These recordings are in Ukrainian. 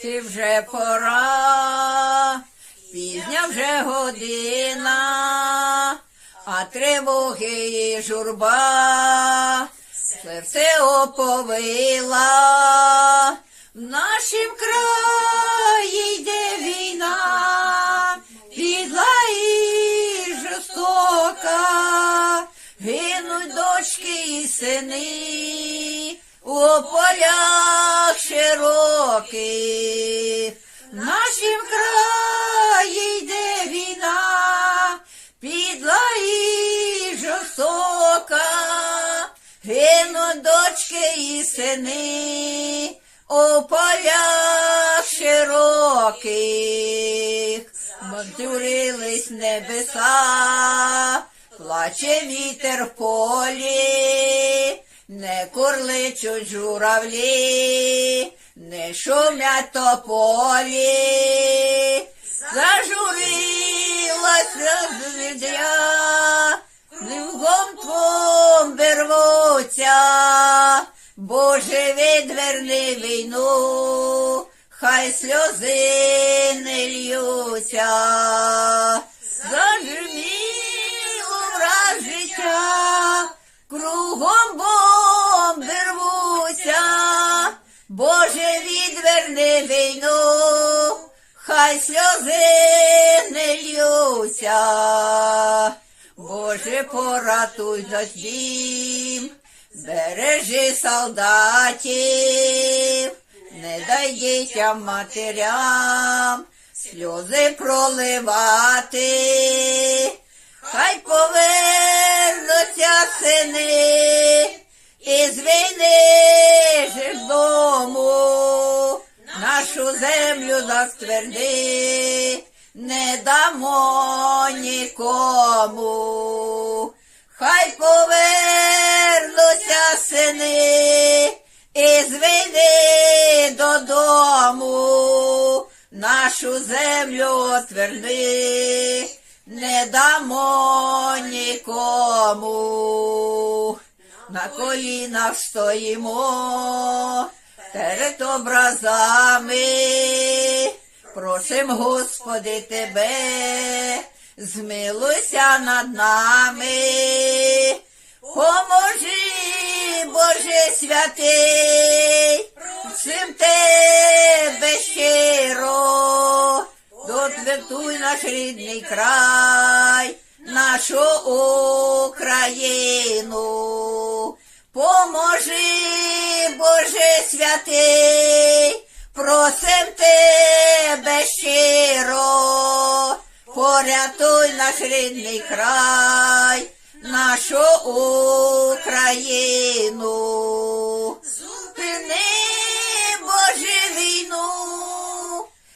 Ти вже пора, пізня вже година, а тривоги і журба, серце оповила, в нашім краї йде війна, підла і жорстока, гинуть дочки і сини у полях широких. В нашім краї йде війна, підла і жорстока, гинуть дочки і сини у полях широких. Мандурились небеса, плаче вітер в полі, не курличуть журавлі, не шумять тополі, зажурилася звіздя, Лугом твом бервуться, Боже, відверни війну, хай сльози не льються, хай сльози не льються. Боже, поратуй за бережи солдатів, не дай дітям матерям сльози проливати, хай повернуться сини нашу землю затверди, не дамо нікому. Хай повернуться сини із війни додому, нашу землю отверди, не дамо нікому. На колінах стоїмо перед образами, просим, Господи, Тебе, змилуйся над нами, поможи, Боже святий, всім Тебе щиро, дотвертуй наш рідний край, нашу Україну. Поможи, Боже святий, просим тебе щиро, порятуй наш рідний край, нашу Україну. Зупини, Боже, війну,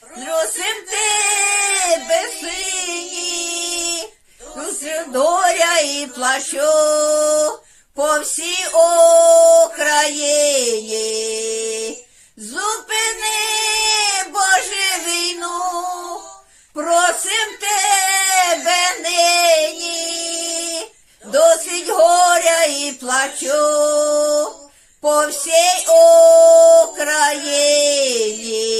просим тебе, сині, Усім доря і плачу по всій Україні. Плачу по всій Україні.